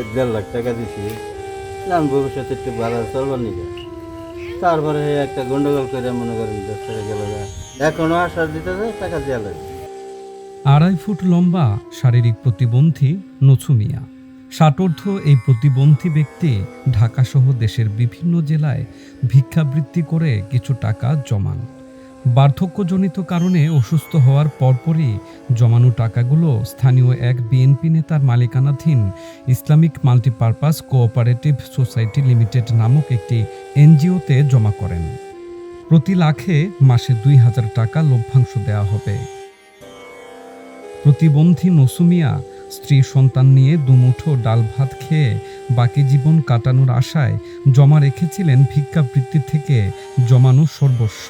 এক দেড় লাখ টাকা দিছি আমি ভবিষ্যতে একটু ভালো চলবার নিকে? তারপরে একটা গন্ডগোল করে মনে করেন দেশ ছেড়ে গেল গা। এখনও আশ্বাস দিতে টাকা দেওয়া লাগে আড়াই ফুট লম্বা শারীরিক প্রতিবন্ধী নছু মিয়া। ষাটোর্ধ এই প্রতিবন্ধী ব্যক্তি ঢাকাসহ দেশের বিভিন্ন জেলায় ভিক্ষাবৃত্তি করে কিছু টাকা জমান। বার্ধক্যজনিত কারণে অসুস্থ হওয়ার পরপরই জমানো টাকাগুলো স্থানীয় এক বিএনপি নেতার মালিকানাধীন Islamic multipurpose cooperative society limited নামক একটি এনজিওতে জমা করেন। প্রতি লাখে মাসে দুই হাজার টাকা লভ্যাংশ দেওয়া হবে। প্রতিবন্ধী নসুমিয়া স্ত্রী সন্তান নিয়ে দুমুঠো ডাল ভাত খেয়ে বাকি জীবন কাটানোর আশায় জমা রেখেছিলেন ভিক্ষাবৃত্তি থেকে জমানো সর্বস্ব।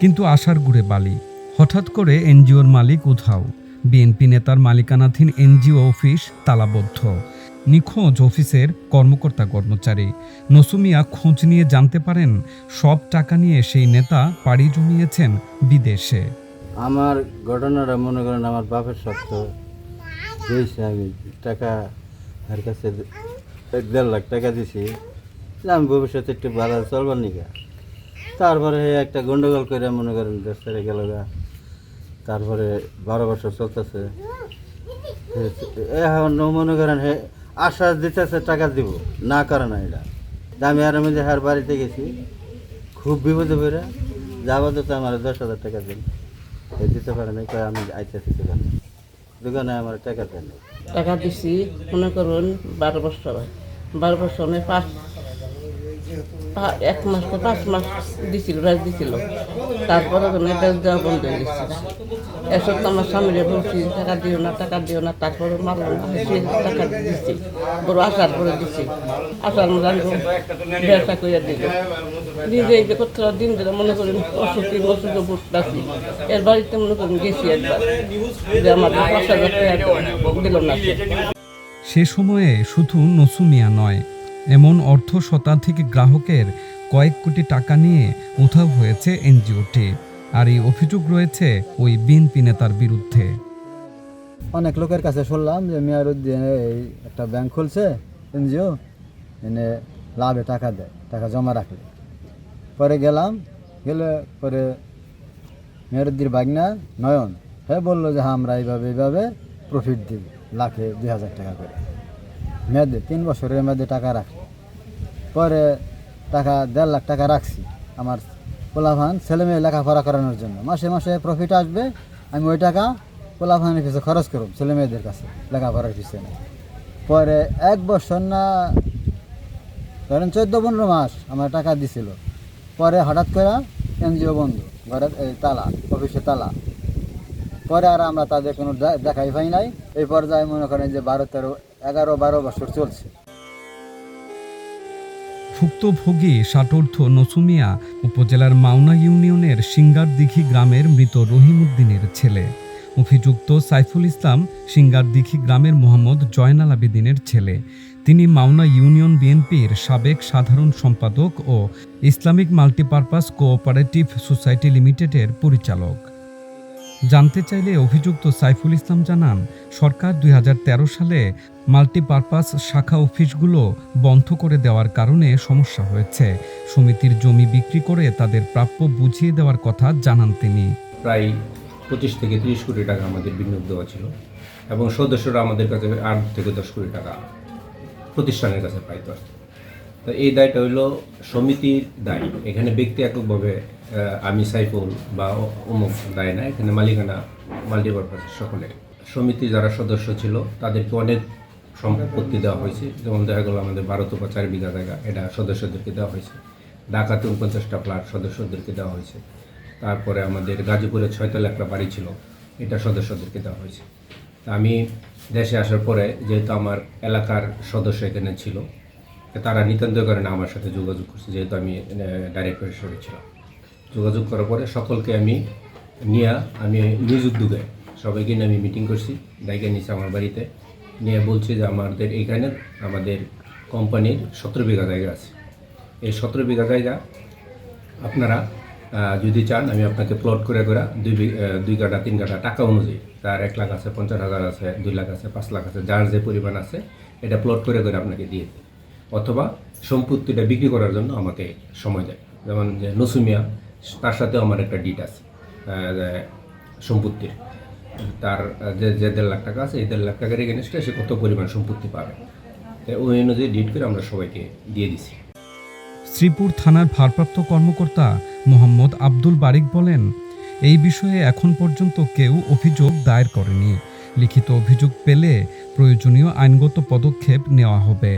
কিন্তু আশার গুড়ে বালি। হঠাৎ করে এনজিওর মালিক উধাও। বিএনপি নেতার মালিকানাধীন এনজিও অফিস তালাবদ্ধ। নিখোঁজ অফিসের কর্মকর্তা কর্মচারী। নসুমিয়া খোঁজ নিয়ে জানতে পারেন, সব টাকা নিয়ে সেই নেতা পাড়ি জমিয়েছেন বিদেশে। আমার ঘটনাটা মনে করেন আমার বাপের সত্য দিয়েছি আমি টাকা আর কাছে এক দেড় লাখ টাকা দিছি আমি ভবিষ্যতে একটু ভালো চলবার নিকে? তারপরে একটা গন্ডগোল করে মনে করেন দেশ ছেড়ে গেল গা। তারপরে বারো বছর চলতেছে। এখন মনে করেন হে, আশ্বাস দিতেছে, টাকা দিব। না করে না এটা। আমি আর মধ্যে হার বাড়িতে গেছি, খুব বিপদে পড়ে যাব তো আমার দশ হাজার টাকা দিন। দিতে পারে না কয় আমি আইতেছি দোকানে। দোকানে আমার টাকা দেন টাকা দিছি, মনে করুন বারো বছর। বারো বছর মানে পাঁচ এক মাস তো পাঁচ মাস দিছিল, রাজ দিছিল। তারপরে কোনো এটা দেওয়া বন্ধ হয়ে গেছে। এসব তো আমার স্বামীরে বলছি, টাকা দিও না, টাকা দিও না। তারপরে মারলো না, সে টাকা দিচ্ছি বড় আসার করে দিচ্ছি আসার মধ্যে আমি ব্যবসা করে দিল। নিজে এই যে কোথাও দিন ধরে মনে করেন অসুখী অসুখে বুঝতেছি এর বাড়িতে মনে করেন গেছি একবার। যে আমার পাঁচ হাজার টাকা দিল না। সে সময়ে শুধু নসুমিয়া নয় এমন অর্থ শতাধিক গ্রাহকের কয়েক কোটি টাকা নিয়ে উধাও হয়েছে এনজিওটি। আর এই অভিযোগ রয়েছে ওই বিএনপি নেতার বিরুদ্ধে। অনেক লোকের কাছে শুনলাম যে মেয়ারুদ্দিন এই একটা ব্যাংক খুলছে, এনজিও, এনে লাভে টাকা দেয়, টাকা জমা রাখলে। পরে গেলাম, গেলে পরে মেয়ারুদ্দির বাগনা নয়ন হ্যাঁ বলল যে হ্যাঁ আমরা এইভাবে এইভাবে প্রফিট দিই, লাখে দুই হাজার টাকা করে। মেয়াদে তিন বছরের মেয়াদে টাকা রাখি। পরে টাকা দেড় লাখ টাকা রাখছি আমার পোলাভান ছেলে মেয়ে লেখাপড়া করানোর জন্য। মাসে মাসে প্রফিট আসবে, আমি ওই টাকা পোলাভানের পিছনে খরচ করব ছেলে মেয়েদের কাছে লেখাপড়ার পিছনে। পরে এক বছর না, ধরেন চোদ্দ পনেরো মাস আমার টাকা দিছিল। পরে হঠাৎ করে এনজিও বন্ধ, ঘরের এই তালা অফিসে তালা। পরে আর আমরা তাদের কোনো দেখাই পাই নাই। এই পর্যায়ে মনে করেন যে বারো তেরো এগারো বারো বছর চলছে। ভুক্তভোগী ষাটোর্ধ নসুমিয়া উপজেলার মাওনা ইউনিয়নের সিঙ্গারদিঘি গ্রামের মৃত রহিমউদ্দিনের ছেলে। অভিযুক্ত সাইফুল ইসলাম সিঙ্গারদিঘি গ্রামের মোহাম্মদ জয়নাল আবেদিনের ছেলে। তিনি মাওনা ইউনিয়ন বিএনপির সাবেক সাধারণ সম্পাদক ও ইসলামিক মাল্টিপারপাস কোঅপারেটিভ সোসাইটি লিমিটেডের পরিচালক। জানতে চাইলে অভিযুক্ত সাইফুল ইসলাম জানান, সরকার দুই হাজার তেরো সালে মাল্টিপারপাস শাখা অফিসগুলো বন্ধ করে দেওয়ার কারণে সমস্যা হয়েছে সমিতির জমি বিক্রি করে তাদের প্রাপ্য বুঝিয়ে দেওয়ার কথা জানান তিনি প্রায় পঁচিশ থেকে তিরিশ কোটি টাকা আমাদের বিনিয়োগ দেওয়া ছিল এবং সদস্যরা আমাদের কাছে আট থেকে দশ কোটি টাকা প্রতিষ্ঠানের কাছে পাইতো। তো এই দায়টা হইল সমিতির দায়। এখানে ব্যক্তি এককভাবে আমি সাইফুল বা অমুক দায় না, এখানে মালিকানা মাল্টিপারপাস সকলের। সমিতির যারা সদস্য ছিল, তাদেরকে অনেক সম্পত্তি দেওয়া হয়েছে। যেমন দেখা গেলো আমাদের ভারত বা চার বিঘা জায়গা, এটা সদস্যদেরকে দেওয়া হয়েছে। ঢাকাতে উনপঞ্চাশটা ফ্ল্যাট সদস্যদেরকে দেওয়া হয়েছে। তারপরে আমাদের গাজীপুরে ছয়তলা একটা বাড়ি ছিল, এটা সদস্যদেরকে দেওয়া হয়েছে। তা আমি দেশে আসার পরে, যেহেতু আমার এলাকার সদস্য এখানে ছিল তারা নিতান্ত কারণে আমার সাথে যোগাযোগ করছে, যেহেতু আমি ডাইরেক্টর হিসেবে ছিলাম। যোগাযোগ করার পরে সকলকে আমি নিয়ে, আমি নিজ উদ্যোগে সবাইকে নিয়ে আমি মিটিং করছি। ডাইকে নিয়েছি আমার বাড়িতে, নিয়ে বলছি যে আমাদের এখানে আমাদের কোম্পানির সতেরো বিঘা জায়গা আছে। এই সতেরো বিঘা জায়গা আপনারা যদি চান, আমি আপনাকে প্লট করে করে দুই দুই কাটা তিন কাটা টাকা অনুযায়ী, তার এক লাখ আছে, পঞ্চাশ হাজার আছে, দুই লাখ আছে, পাঁচ লাখ আছে, যার যে পরিমাণ আছে, এটা প্লট করে করে আপনাকে দিয়ে দেয় অথবা সম্পত্তিটা বিক্রি করার জন্য আমাকে সময় দেয়। যেমন যে নসুমিয়া তার সাথেও আমার একটা ডিট আছে সম্পত্তির। তার, যে যে দেড় লাখ টাকা আছে, এই দেড় লাখ টাকার এগেনস্টে সে কত পরিমাণ সম্পত্তি পাবে? ওই অনুযায়ী ডিট করে আমরা সবাইকে দিয়ে দিছি। শ্রীপুর থানার ভারপ্রাপ্ত কর্মকর্তা মোহাম্মদ আব্দুল বারিক বলেন, এই বিষয়ে এখন পর্যন্ত কেউ অভিযোগ দায়ের করেনি। লিখিত অভিযোগ পেলে প্রয়োজনীয় আইনগত পদক্ষেপ নেওয়া হবে।